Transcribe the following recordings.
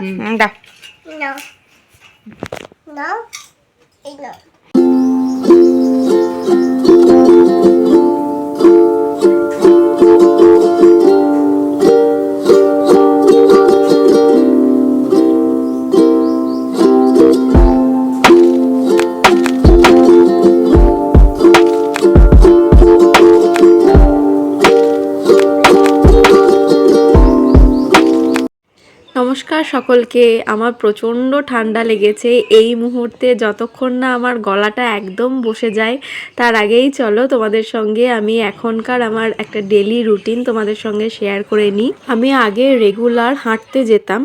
হুম, দাও। নাও। নাও। এই নাও। নমস্কার সকলকে। আমার প্রচণ্ড ঠান্ডা লেগেছে। এই মুহূর্তে যতক্ষণ না আমার গলাটা একদম বসে যায়, তার আগেই চলো তোমাদের সঙ্গে আমি এখনকার আমার একটা ডেলি রুটিন তোমাদের সঙ্গে শেয়ার করে নিই। আমি আগে রেগুলার হাঁটতে যেতাম,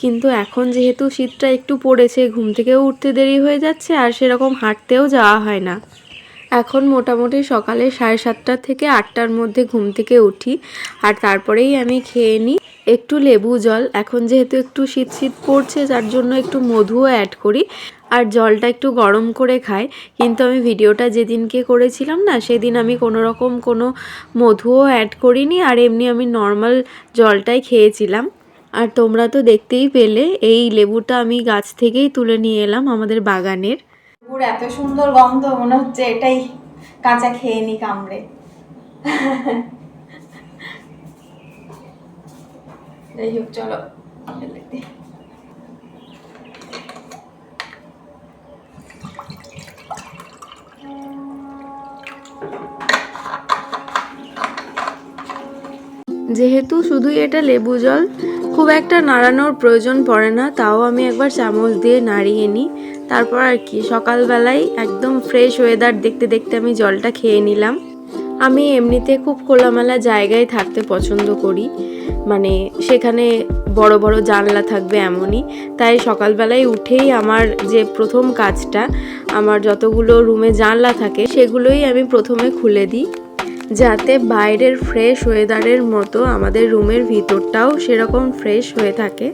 কিন্তু এখন যেহেতু শীতটা একটু পড়েছে, ঘুম থেকেও উঠতে দেরি হয়ে যাচ্ছে, আর সেরকম হাঁটতেও যাওয়া হয় না। এখন মোটামুটি সকালে সাড়ে সাতটা থেকে আটটার মধ্যে ঘুম থেকে উঠি, আর তারপরেই আমি খেয়ে নিই একটু লেবু জল। এখন যেহেতু একটু শীত শীত পড়ছে, যার জন্য একটু মধুও অ্যাড করি, আর জলটা একটু গরম করে খাই। কিন্তু আমি ভিডিওটা যেদিনকে করেছিলাম না, সেদিন আমি কোনো রকম কোনো মধুও অ্যাড করিনি, আর এমনি আমি নর্মাল জলটাই খেয়েছিলাম। আর তোমরা তো দেখতেই পেলে, এই লেবুটা আমি গাছ থেকেই তুলে নিয়ে এলাম আমাদের বাগানের। লেবুর এত সুন্দর গন্ধ, মনে হচ্ছে এটাই কাঁচা খেয়ে নি কামড়ে। যাই হোক, চলো। যেহেতু শুধু এটা লেবু জল, খুব একটা নাড়ানোর প্রয়োজন পড়ে না, তাও আমি একবার চামচ দিয়ে নাড়িয়ে নিই। তারপর আর কি সকালবেলায় একদম ফ্রেশ ওয়েদার দেখতে দেখতে আমি জলটা খেয়ে নিলাম। আমি এমনিতে খুব খোলামেলা জায়গায় থাকতে পছন্দ করি। মানে সেখানে বড় বড় জানলা থাকবে এমনই। তাই সকালবেলায় উঠেই আমার যে প্রথম কাজটা, আমার যতগুলো রুমে জানলা থাকে, সেগুলোই আমি প্রথমে খুলে দিই। যাতে বাইরের ফ্রেশ ওয়েদারের মতো আমাদের রুমের ভিতরটাও সেরকম ফ্রেশ হয়ে থাকে।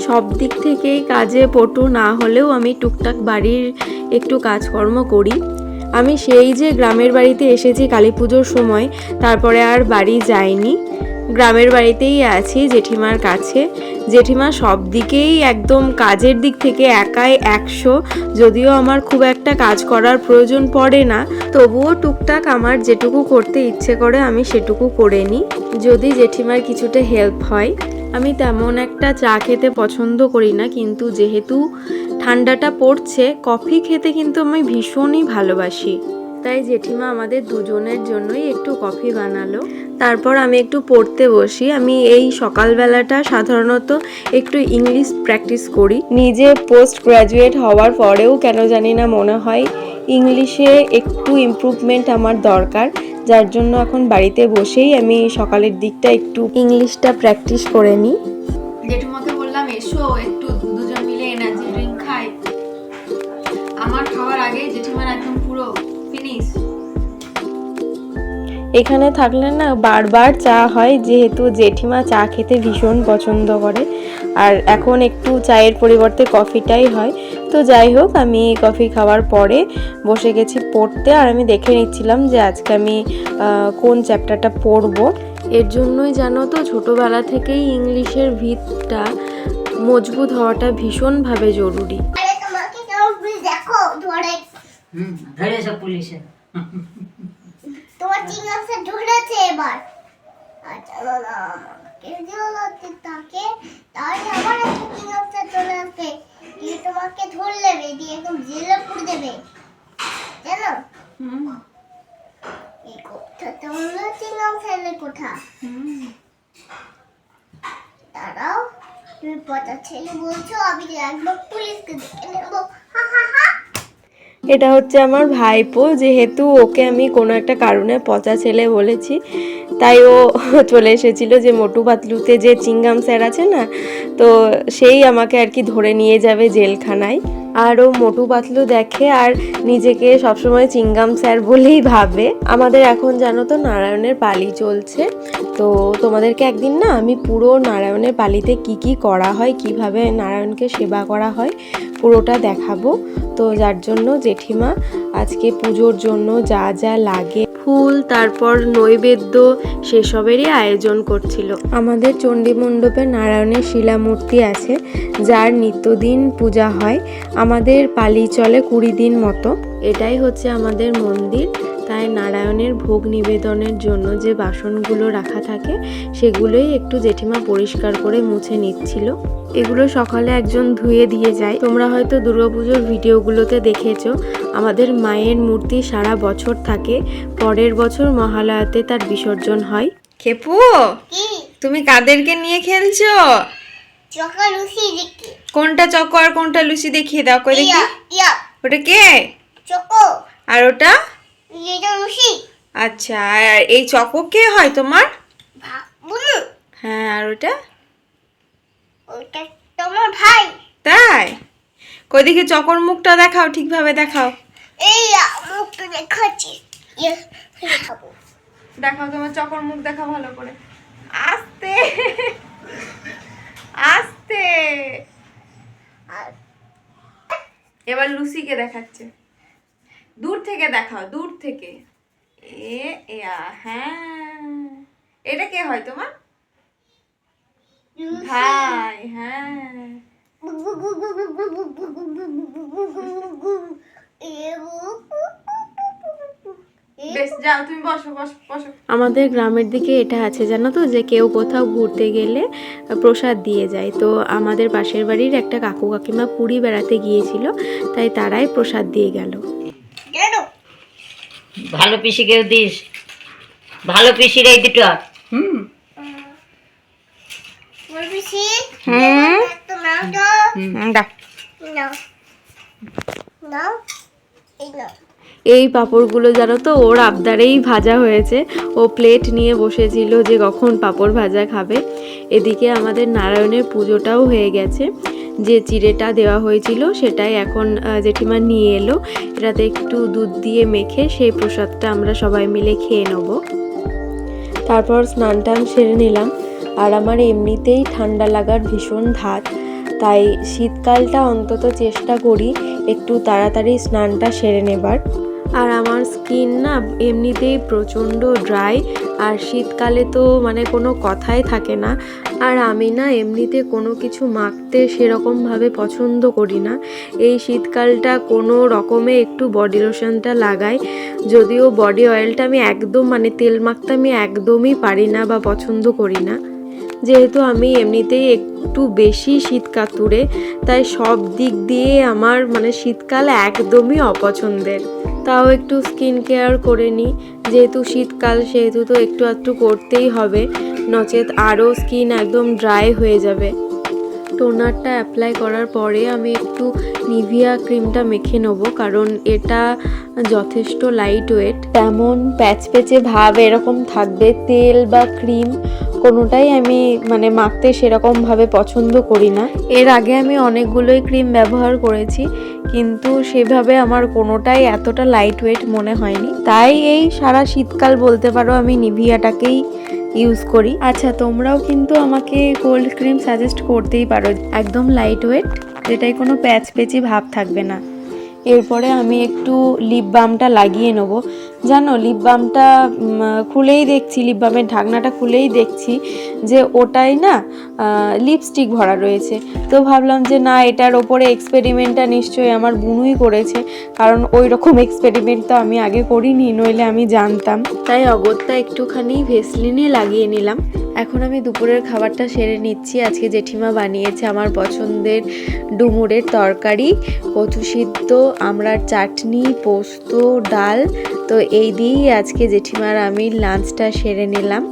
সব দিক থেকেই কাজে পটু না হলেও আমি টুকটাক বাড়ির একটু কাজকর্ম করি। আমি সেই যে গ্রামের বাড়িতে এসেছি কালী পুজোর সময়, তারপরে আর বাড়ি যাইনি। গ্রামের বাড়িতেই আছি, জেঠিমার কাছে। জেঠিমা সব দিকেই একদম কাজের দিক থেকে একাই একশো। যদিও আমার খুব একটা কাজ করার প্রয়োজন পড়ে না, তবুও টুকটাক আমার যেটুকু করতে ইচ্ছে করে আমি সেটুকু করে নিই। যদি জেঠিমার কিছুটা হেল্প হয়, আমি তেমন একটা চা খেতে পছন্দ করি না, কিন্তু যেহেতু ঠান্ডাটা পড়ছে, কফি খেতে কিন্তু আমি ভীষণই ভালোবাসি। তাই জেঠিমা আমাদের দুজনের জন্যই একটু কফি বানালো। তারপর আমি একটু পড়তে বসি। আমি এই সকালবেলাটা সাধারণত একটু ইংলিশ প্র্যাকটিস করি। নিজে পোস্ট গ্র্যাজুয়েট হওয়ার পরেও কেন জানি না মনে হয় ইংলিশে একটু ইমপ্রুভমেন্ট আমার দরকার। যার জন্য এখন বাড়িতে বসেই আমি সকালের দিকটা একটু ইংলিশটা প্র্যাকটিস করে নিই। জেঠুমাকে বললাম, এসো এখানে থাকলে না বারবার চা হয় যেহেতু জেঠিমা চা খেতে ভীষণ পছন্দ করে। আর এখন একটু চায়ের পরিবর্তে কফিটাই হয়। তো যাই হোক আমি কফি খাওয়ার পরে বসে গেছি পড়তে আর আমি দেখে নিচ্ছিলাম যে আজকে আমি কোন চ্যাপ্টারটা পড়ব। এর জন্যই জানো তো ছোটোবেলা থেকেই ইংলিশের ভিতটা মজবুত হওয়াটা ভীষণভাবে জরুরি। আরে তোমাকে কেউ দেখো ধরে। হুম ধরেছে পুলিশে। তোমার চিংড়াসে ধরেছে এবার আচ্ছা না তাকে তাহলে আবার একটা চিংড়াসে চলে আসবে দিয়ে তোমাকে ধরে নেবে দিয়ে একদম জেলে পুরে দেবে। জানো? এই কোথাটা হলো চিংড়াম ফেলে কোথা? দাঁড়াও তুমি পচা ছেলে বলছো আমি একবার পুলিশকে দেখে নেব। হা হা হা। এটা হচ্ছে আমার ভাইপো, যেহেতু ওকে আমি কোনো একটা কারণে পচা ছেলে বলেছি, তাই ও চলে এসেছিল যে মোটু পাতলুতে যে চিংগাম স্যার আছে না, তো সেই আমাকে আর কি ধরে নিয়ে যাবে জেলখানায়। আর ও মোটু পাতলু দেখে আর নিজেকে সবসময় চিংগাম স্যার বলেই ভাবে। আমাদের এখন জানো তো নারায়ণের পালি চলছে, তো তোমাদেরকে একদিন না আমি পুরো নারায়ণের পালিতে কি কি করা হয়, কীভাবে নারায়ণকে সেবা করা হয়, পুরোটা দেখাবো। তো যার জন্য জেঠিমা আজকে পুজোর জন্য যা যা লাগে, ফুল, তারপর নৈবেদ্য, সেসবেরই আয়োজন করছিল। আমাদের চণ্ডী মণ্ডপে নারায়ণের শিলামূর্তি আছে, যার নিত্যদিন পূজা হয়। আমাদের পালি চলে কুড়ি দিন মতো। এটাই হচ্ছে আমাদের মন্দির। তাই নারায়ণের ভোগ নিবেদনের জন্য যে বাসনগুলো রাখা থাকে সেগুলোই একটু জেঠিমা পরিষ্কার করে মুছে নিচ্ছিল। এগুলো সকালে একজন ধুয়ে দিয়ে যায়। তোমরা হয়তো দুর্গাপুজোর ভিডিওগুলোতে দেখেছ আমাদের মায়ের মূর্তি সারা বছর থাকে পরের বছর মহালয়াতে তার বিসর্জন হয়। খেপু! তুমি কাদেরকে নিয়ে খেলছো? কোনটা চকো আর কোনটা লুচি দেখিয়ে দাও কই দেখি। ওটা কে? আর ওটা? আচ্ছা আর এই চকো কে হয় তোমার? হ্যাঁ আর ওটা? ওটা তোমার ভাই। তাই? কই দেখি চকর মুখটা দেখাও ঠিকভাবে দেখাও। এই মুখটা দেখাচ্ছি। ইয়ে দেখাও তোমার চকর মুখ দেখাও ভালো করে। আস্তে। আস্তে। আর এবার লুসিকে দেখাচ্ছে। দূর থেকে দেখাও দূর থেকে। এ এ হ্যাঁ। এটা কে হয় তোমার? ভাই হ্যাঁ। বেশ যাও তুমি বসো বসো বসো। আমাদের গ্রামের দিকে এটা আছে জানো তো যে কেউ কোথাও ঘুরতে গেলে প্রসাদ দিয়ে যায়। তো আমাদের পাশের বাড়ির একটা কাকু কাকিমা পুরী বেড়াতে গিয়েছিল তাই তারাই প্রসাদ দিয়ে গেল। ভালো পিসিকেও দিস। ভালো পিসির এই দুটো। হুম। এই পাঁপড়গুলো জানো তো ওর আবদারেই ভাজা হয়েছে। ও প্লেট নিয়ে বসেছিল যে কখন পাঁপড় ভাজা খাবে। এদিকে আমাদের নারায়ণের পুজোটাও হয়ে গেছে। যে চিড়েটা দেওয়া হয়েছিল সেটাই এখন জেঠিমা নিয়ে এলো। এটাতে একটু দুধ দিয়ে মেখে সেই প্রসাদটা আমরা সবাই মিলে খেয়ে নেব। তারপর স্নান টান সেরে নিলাম। আর আমার এমনিতেই ঠান্ডা লাগার ভীষণ ধাত, তাই শীতকালটা অন্তত চেষ্টা করি একটু তাড়াতাড়ি স্নানটা সেরে নেবার। আর আমার স্কিন না এমনিতেই প্রচণ্ড ড্রাই, আর শীতকালে তো মানে কোনো কথাই থাকে না। আর আমি না এমনিতে কোনো কিছু মাখতে সেরকমভাবে পছন্দ করি না। এই শীতকালটা কোনো রকমে একটু বডি লোশনটা লাগাই, যদিও বডি অয়েলটা আমি একদম মানে তেল মাখতে আমি একদমই পারি না বা পছন্দ করি না। যেহেতু আমি এমনিতেই একটু বেশি শীত কাতুরে তাই সব দিক দিয়ে আমার মানে শীতকাল একদমই অপছন্দের। তাও একটু স্কিন কেয়ার করে নিই যেহেতু শীতকাল, সেহেতু তো একটু একটু করতেই হবে। নচেত আরও স্কিন একদম ড্রাই হয়ে যাবে। টোনারটা অ্যাপ্লাই করার পরে আমি একটু নিভিয়া ক্রিমটা মেখে নেব, কারণ এটা যথেষ্ট লাইট ওয়েট তেমন প্যাচ প্যাচে ভাব এরকম থাকবে, তেল বা ক্রিম কোনোটাই আমি মানে মাখতে সেরকমভাবে পছন্দ করি না। এর আগে আমি অনেকগুলোই ক্রিম ব্যবহার করেছি, কিন্তু সেভাবে আমার কোনোটাই এতটা লাইট ওয়েট মনে হয়নি। তাই এই সারা শীতকাল বলতে পারো আমি নিভিয়াটাকেই ইউজ করি। আচ্ছা তোমরাও কিন্তু আমাকে কোল্ড ক্রিম সাজেস্ট করতেই পারো। একদম লাইট ওয়েট যেটাই কোনো প্যাচ পেচি ভাব থাকবে না। এরপরে আমি একটু লিপ বামটা লাগিয়ে নেব। জানো লিপ বামটা খুলেই দেখছি লিপ বামের ঢাকনাটা খুলেই দেখছি যে ওটাই না লিপস্টিক ভরা রয়েছে। তো ভাবলাম যে না, এটার ওপরে এক্সপেরিমেন্টটা নিশ্চয়ই আমার বুনুই করেছে, কারণ ওই রকম এক্সপেরিমেন্ট তো আমি আগে করিনি, নইলে আমি জানতাম। তাই অগত্যা একটুখানি ভেসলিনে লাগিয়ে নিলাম। এখন আমি দুপুরের খাবারটা সেরে নিচ্ছি। আজকে জেঠিমা বানিয়েছে আমার পছন্দের ডুমুরের তরকারি, কচু সিদ্ধ আমরার চাটনি, পোস্ত, ডাল। তো এই দিয়েই আজকে জেঠিমার আমি লাঞ্চটা সেরে নিলাম।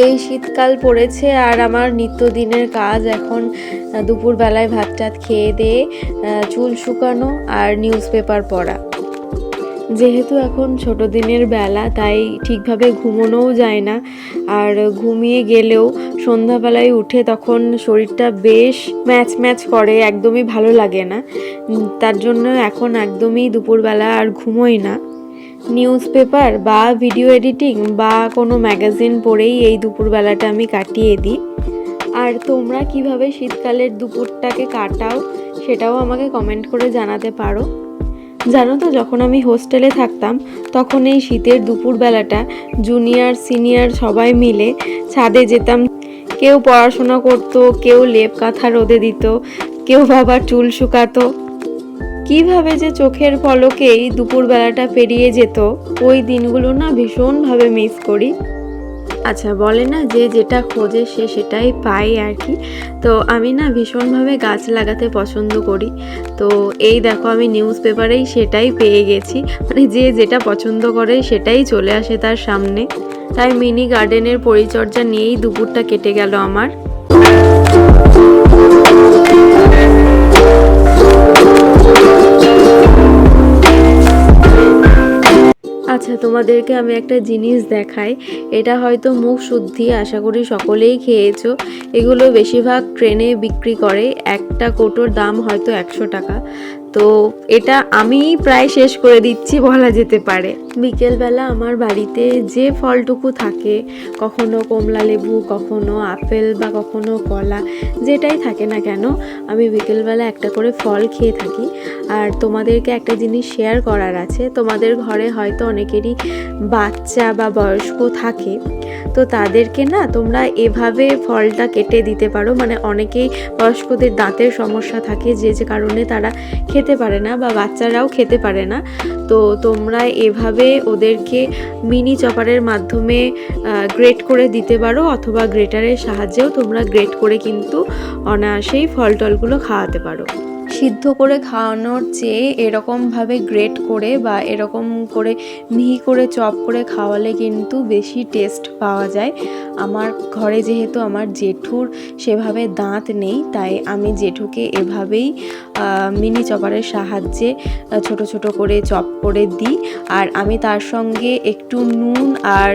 এই শীতকাল পড়েছে আর আমার নিত্যদিনের কাজ এখন দুপুরবেলায় ভাত টাত খেয়ে দিয়ে চুল শুকানো আর নিউজ পেপার পড়া। যেহেতু এখন ছোট দিনের বেলা, তাই ঠিকভাবে ঘুমোনোও যায় না। আর ঘুমিয়ে গেলেও সন্ধ্যাবেলায় উঠে তখন শরীরটা বেশ ম্যাচ ম্যাচ করে, একদমই ভালো লাগে না। তার জন্য এখন একদমই দুপুরবেলা আর ঘুমোই না। নিউজ পেপার বা ভিডিও এডিটিং বা কোনো ম্যাগাজিন পড়েই এই দুপুরবেলাটা আমি কাটিয়ে দিই। আর তোমরা কীভাবে শীতকালের দুপুরটাকে কাটাও সেটাও আমাকে কমেন্ট করে জানাতে পারো। জানো তো, যখন আমি হোস্টেলে থাকতাম, তখন এই শীতের দুপুরবেলাটা জুনিয়র সিনিয়র সবাই মিলে ছাদে যেতাম। কেউ পড়াশোনা করতো, কেউ লেপ কাঁথা রোদে দিত, কেউ বাবা চুল শুকাতো। কীভাবে যে চোখের পলকেই দুপুরবেলাটা পেরিয়ে যেত, ওই দিনগুলো না ভীষণভাবে মিস করি। আচ্ছা বলে না যে যেটা খোঁজে সে সেটাই পায় আর কি। তো আমি না ভীষণভাবে গাছ লাগাতে পছন্দ করি। তো এই দেখো আমি নিউজ পেপারেই সেটাই পেয়ে গেছি। মানে যে যেটা পছন্দ করে সেটাই চলে আসে তার সামনে। তাই মিনি গার্ডেনের পরিচর্যা নিয়েই দুপুরটা কেটে গেল আমার। আচ্ছা তোমাদেরকে আমি একটা জিনিস দেখাই। এটা হয়তো মুখ শুদ্ধি, আশা করি সকলেই খেয়েছো। এগুলো বেশিরভাগ ট্রেনে বিক্রি করে। একটা কোটোর দাম হয়তো একশো টাকা। তো এটা আমি প্রায় শেষ করে দিচ্ছি, বলা যেতে পারে। বিকেলবেলা আমার বাড়িতে যে ফলটুকু থাকে, কখনো কমলা লেবু, কখনো আপেল বা কখনো কলা, যেটাই থাকে না কেন, আমি বিকেলবেলা একটা করে ফল খেয়ে থাকি। আর তোমাদেরকে একটা জিনিস শেয়ার করার আছে, তোমাদের ঘরে হয়তো অনেকেরই বাচ্চা বা বয়স্ক থাকে তো তাদেরকে না তোমরা এভাবে ফলটা কেটে দিতে পারো। মানে অনেকেই বয়স্কদের দাঁতের সমস্যা থাকে যে যে কারণে তারা খেতে পারে না বা বাচ্চারাও খেতে পারে না। তো তোমরা এভাবে ওদেরকে মিনি চপারের মাধ্যমে গ্রেট করে দিতে পারো অথবা গ্রেটারের সাহায্যেও তোমরা গ্রেট করে কিন্তু অনায়াসেই ফল টলগুলো খাওয়াতে পারো। সিদ্ধ করে খাওয়ানোর চেয়ে এরকমভাবে গ্রেট করে বা এরকম করে মিহি করে চপ করে খাওয়ালে কিন্তু বেশি টেস্ট পাওয়া যায়। আমার ঘরে যেহেতু আমার জেঠুর সেভাবে দাঁত নেই, তাই আমি জেঠুকে এভাবেই মিনি চপারের সাহায্যে ছোট ছোট করে চপ করে দিই। আর আমি তার সঙ্গে একটু নুন আর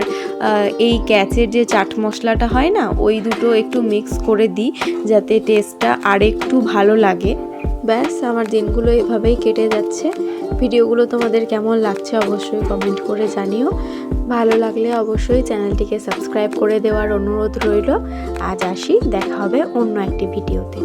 এই ক্যাচের যে চাট মশলাটা হয় না, ওই দুটো একটু মিক্স করে দিই, যাতে টেস্টটা আরেকটু ভালো লাগে। ব্যাস, আমার দিনগুলো এভাবেই কেটে যাচ্ছে। ভিডিওগুলো তোমাদের কেমন লাগছে অবশ্যই কমেন্ট করে জানিও। ভালো লাগলে অবশ্যই চ্যানেলটিকে সাবস্ক্রাইব করে দেওয়ার অনুরোধ রইল। আজ আসি, দেখা হবে অন্য একটি ভিডিওতে।